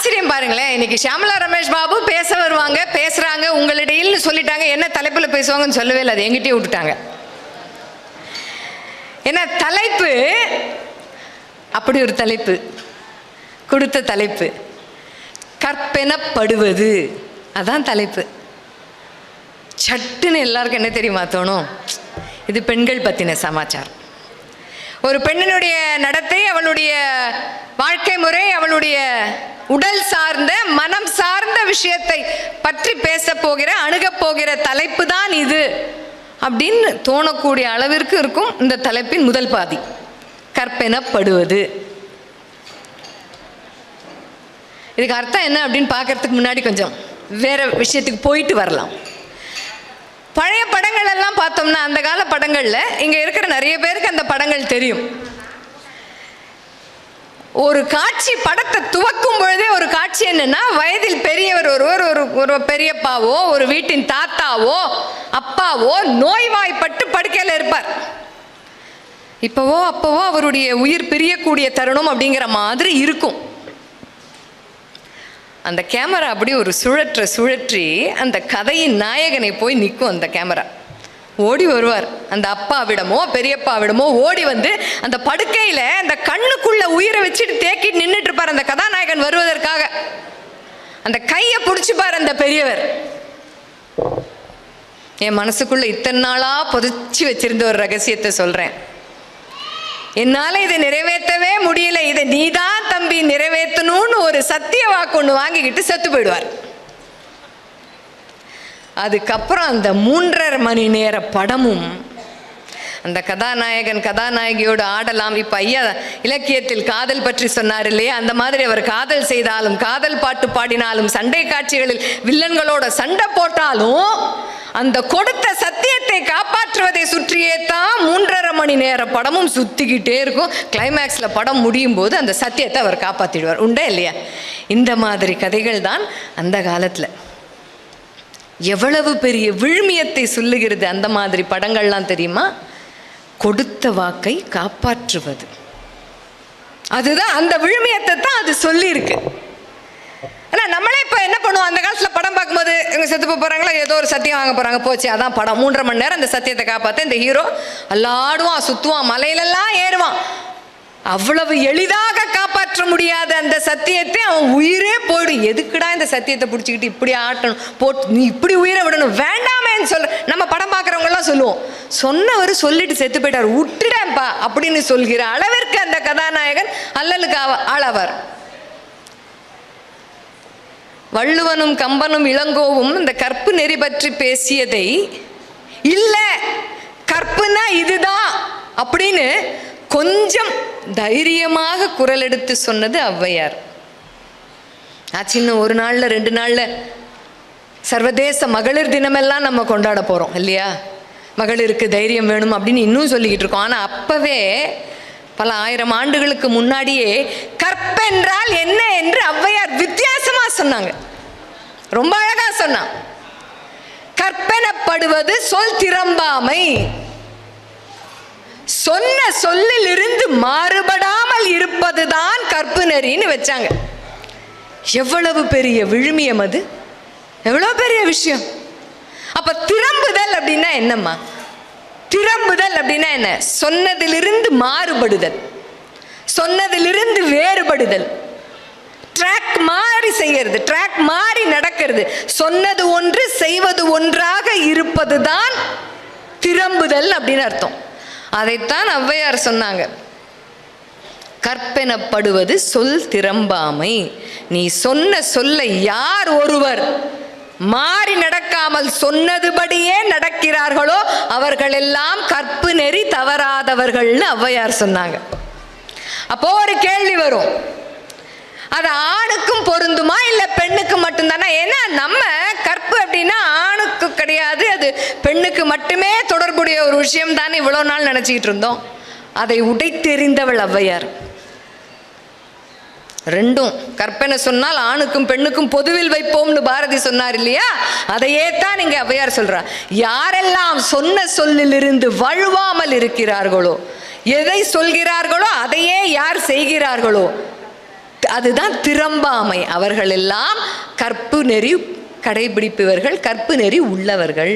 ஆச்சரியம் பாருங்களேன். இன்னைக்கு ஷியாமலா ரமேஷ் பாபு பேச வருவாங்க பேசுறாங்க உங்களிடையில் சொல்லிட்டாங்க என்ன தலைப்புல பேசுவாங்கன்னு சொல்லவே இல்லை அது எங்கிட்டயே விட்டுட்டாங்க. என்ன தலைப்பு? அப்படி ஒரு தலைப்பு. கொடுத்த தலைப்பு. கற்பெனப்படுவது. அதான் தலைப்பு. சட்டுன்னு எல்லாருக்கும் என்ன தெரியுமா தோணும்? இது பெண்கள் பற்றின சமாச்சாரம். ஒரு பெண்ணினுடைய நடத்தை அவளுடைய வாழ்க்கை முறை அவளுடைய உடல் சார்ந்த மனம் சார்ந்த விஷயத்தை பற்றி பேச போகிற அணுகப் போகிற தலைப்பு தான் இது அப்படின்னு தோணக்கூடிய அளவிற்கு இருக்கும் இந்த தலைப்பின் முதல் பாதி. கற்பெனப்படுவது. இதுக்கு அர்த்தம் என்ன அப்படின்னு பார்க்கறதுக்கு முன்னாடி கொஞ்சம் வேற விஷயத்துக்கு போயிட்டு வரலாம். பழைய படங்கள் எல்லாம் பார்த்தோம்னா அந்த கால படங்கள்ல இங்க இருக்கிற நிறைய பேருக்கு அந்த படங்கள் தெரியும். ஒரு காட்சி படத்தை துவக்கும் பொழுதே ஒரு காட்சி என்னன்னா வயதில் பெரியவர் ஒருவர் ஒரு ஒரு பெரியப்பாவோ ஒரு வீட்டின் தாத்தாவோ அப்பாவோ நோய்வாய்ப்பட்டு படுக்கையில் இருப்பார். இப்பவோ அப்பவோ அவருடைய உயிர் பிரியக்கூடிய தருணம் அப்படிங்கிற மாதிரி இருக்கும். அந்த கேமரா அப்படி ஒரு சுழற்ற சுழற்றி அந்த கதையின் நாயகனை போய் நிற்கும் அந்த கேமரா. ஓடி வருவார். அந்த அப்பாவிடமோ பெரியப்பாவிடமோ ஓடி வந்து அந்த படுக்கையில் அந்த கண்ணுக்குள்ள உயிரை வச்சுட்டு தேக்கிட்டு நின்றுட்டு இருப்பார் அந்த கதாநாயகன் வருவதற்காக. அந்த கையை பிடிச்சிப்பார் அந்த பெரியவர். என் மனசுக்குள்ள இத்தனை நாளாக புதைச்சி வச்சிருந்த ஒரு ரகசியத்தை சொல்கிறேன் என்னால இதை நிறைவேற்றவே முடியல. இதை நீதான் தம்பி நிறைவேற்றணும்னு ஒரு சத்திய வாக்கு ஒன்று வாங்கிக்கிட்டு செத்து போயிடுவார். அதுக்கப்புறம் அந்த மூன்றரை மணி நேர படமும் அந்த கதாநாயகன் கதாநாயகியோடு ஆடலாம். இப்ப ஐயா இலக்கியத்தில் காதல் பற்றி சொன்னார் இல்லையா? அந்த மாதிரி அவர் காதல் செய்தாலும் காதல் பாட்டு பாடினாலும் சண்டை காட்சிகளில் வில்லன்களோட சண்டை போட்டாலும் அந்த கொடுத்த சத்தியத்தை காப்பாற்றுவதை சுற்றியே தான் மூன்றரை மணி நேர படமும் சுத்திக்கிட்டே இருக்கும். கிளைமேக்ஸில் படம் முடியும் போது அந்த சத்தியத்தை அவர் காப்பாற்றிடுவார் உண்டா இல்லையா? இந்த மாதிரி கதைகள் தான் அந்த காலத்தில். எவ்வளவு பெரிய விழுமியத்தை சொல்லுகிறது அந்த மாதிரி படங்கள்லாம் தெரியுமா? கொடுத்த வாக்கை காப்பாற்றுவது. அதுதான் அந்த விழுமியத்தை தான் அது சொல்லியிருக்கு. ஆனால் நம்மளே இப்போ என்ன பண்ணுவோம்? அந்த காலத்தில் படம் பார்க்கும்போது செத்து போகிறாங்களோ போகிறாங்களா ஏதோ ஒரு சத்தியம் வாங்க போகிறாங்க போச்சு அதான் படம். மூன்றரை மணி நேரம் அந்த சத்தியத்தை காப்பாற்ற இந்த ஹீரோ அல்லாடுவான் சுற்றுவான் மலையிலெல்லாம் ஏறுவான். அவ்வளவு எளிதாக காப்பாற்ற முடியாத அந்த சத்தியத்தை அவன் உயிரே போயிடும். எதுக்குடா இந்த சத்தியத்தை பிடிச்சிக்கிட்டு இப்படி ஆட்டணும்? போட்டு நீ இப்படி உயிரை விடணும். வேண்டாமேன்னு சொல்ற நம்ம படம் பார்க்குறவங்கலாம் சொல்லுவோம். சொன்னவர் சொல்லிட்டு செத்து போயிட்டார். விட்டுடேன்ப்பா அப்படின்னு சொல்கிற அளவிற்கு அந்த கதாநாயகன் அல்லலுக்கு ஆவ- ஆளாவார். வள்ளுவனும் கம்பனும் இளங்கோவும் இந்த கற்பு நெறி பற்றி பேசியதை இல்லை கற்புனா இதுதான் அப்படின்னு கொஞ்சம் தைரியமாக குரல் எடுத்து சொன்னது ஔவையார். ஆச்சு இன்னும் ஒரு நாள்ல ரெண்டு நாள்ல சர்வதேச மகளிர் தினமெல்லாம் நம்ம கொண்டாட போறோம் இல்லையா? மகளிருக்கு தைரியம் வேணும் அப்படின்னு இன்னும் சொல்லிக்கிட்டு இருக்கோம். ஆனால் அப்பவே பல ஆயிரம் ஆண்டுகளுக்கு முன்னாடியே கற்பென்றால் என்ன என்று ஔவையார் வித்தியாசமா சொன்னாங்க. ரொம்ப அழகா சொன்னான். கற்பனைப்படுவது சொல் திறம்பாமை. சொன்ன சொல்லில் இருந்து மாறுபடாமல் இருப்பதுதான் கற்பு நெறின்னு வச்சாங்க. எவ்வளவு பெரிய விழுமியம் அது. எவ்வளவு பெரிய விஷயம். அப்ப திறம்புதல் அப்படின்னா என்னம்மா? திறம்புதல் அப்படின்னா என்ன? சொன்னதிலிருந்து மாறுபடுதல். சொன்னதிலிருந்து வேறுபடுதல். செய்யறது. ட்ராக் மாறி நடக்கிறது. சொன்னது ஒன்று செய்வது ஒன்றாக இருப்பது தான் திறம்புதல் அப்படின்னு அர்த்தம். அதைத்தான் ஔவையார் சொன்னாங்க. கற்பெனப்படுவது சொல் திரம்பாமை. நீ சொன்ன சொல்லை யார் ஒருவர் மாறி நடக்காமல் சொன்னதுபடியே நடக்கிறார்களோ அவர்கள் எல்லாம் கற்பு நெறி தவறாதவர்கள்னு ஔவையார் சொன்னாங்க. அப்போ ஒரு கேள்வி வரும். அது ஆணுக்கும் பொருந்துமா இல்ல பெண்ணுக்கு மட்டும்தானா? ஏன்னா நம்ம கற்பு அப்படின்னா ஆணுக்கு கிடையாது அது பெண்ணுக்கு மட்டுமே தொடர்புடைய ஒரு விஷயம் தானே இவ்வளோ நாள் நினச்சிக்கிட்டு இருந்தோம். அதை உடைத்தெறிந்தவள் ஔவையார். ரெண்டும் கற்பனை சொன்னால் ஆணுக்கும் பெண்ணுக்கும் பொதுவில் வைப்போம்னு பாரதி சொன்னார் இல்லையா? அதையே தான் இங்கே ஔவையார் சொல்றா யாரெல்லாம் சொன்ன சொல்லிலிருந்து வழுவாமல் இருக்கிறார்களோ எதை சொல்கிறார்களோ அதையே யார் செய்கிறார்களோ அதுதான் திறம்பாமை. அவர்கள் எல்லாம் கற்பு நெறி கடைபிடிப்பவர்கள் கற்பு நெறி உள்ளவர்கள்.